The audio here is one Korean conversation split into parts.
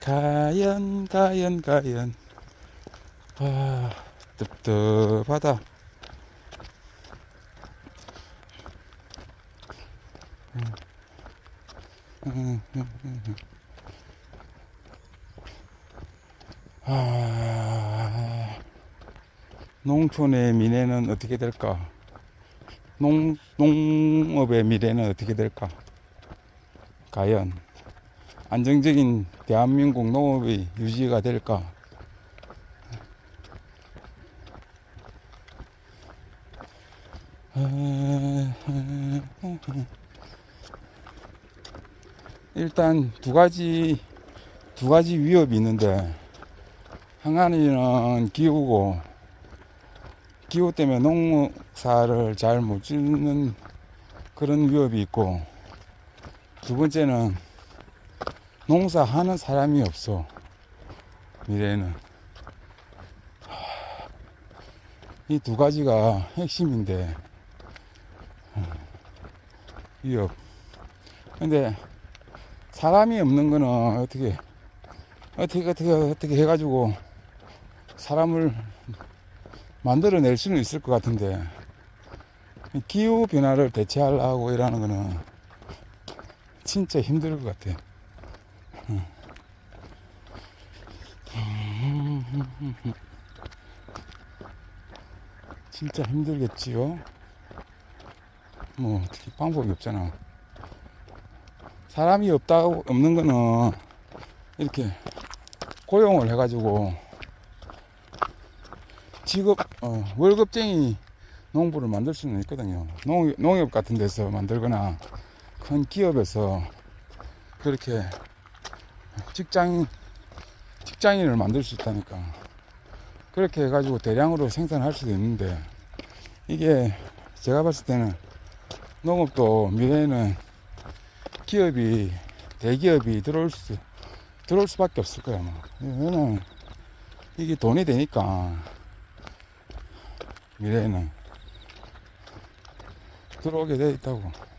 가연 가연 가연 아 뜨뜻하다 음, 음, 음, 음. 아, 농촌의 미래는 어떻게 될까? 농, 농업의 미래는 어떻게 될까? 과연 안정적인 대한민국 농업이 유지가 될까? 일단 두 가지 두 가지 위협이 있는데 하나는 기후고 기후 때문에 농사를 잘 못 짓는 그런 위협이 있고 두 번째는 농사하는 사람이 없어 미래에는. 이 두 가지가 핵심인데. 위협. 근데 사람이 없는 거는 어떻게 어떻게 어떻게 어떻게 해가지고 사람을 만들어낼 수는 있을 것 같은데. 기후 변화를 대체하려고 이러는 거는 진짜 힘들 것 같아. 진짜 힘들겠지요. 뭐 어떻게 방법이 없잖아. 사람이 없다고 없는 거는 이렇게 고용을 해가지고 직업 어, 월급쟁이 농부를 만들 수는 있거든요. 농, 농협 같은 데서 만들거나 큰 기업에서 그렇게 직장인 직장인을 만들 수 있다니까 그렇게 해가지고 대량으로 생산할 수도 있는데 이게 제가 봤을 때는 농업도 미래에는 기업이 대기업이 들어올 수 들어올 수밖에 없을 거야 뭐. 이거는 이게 돈이 되니까 미래에는 들어오게 돼 있다고.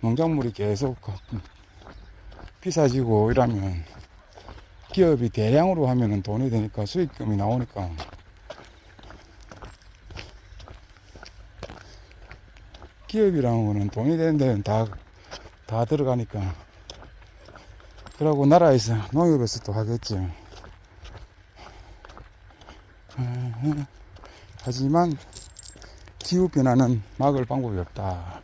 농작물이 계속 비싸지고 이러면 기업이 대량으로 하면은 돈이 되니까 수익금이 나오니까. 기업이라는 거는 돈이 되는 데는 다, 다 들어가니까. 그러고 나라에서 농협에서 또 하겠지 하지만 기후 변화는 막을 방법이 없다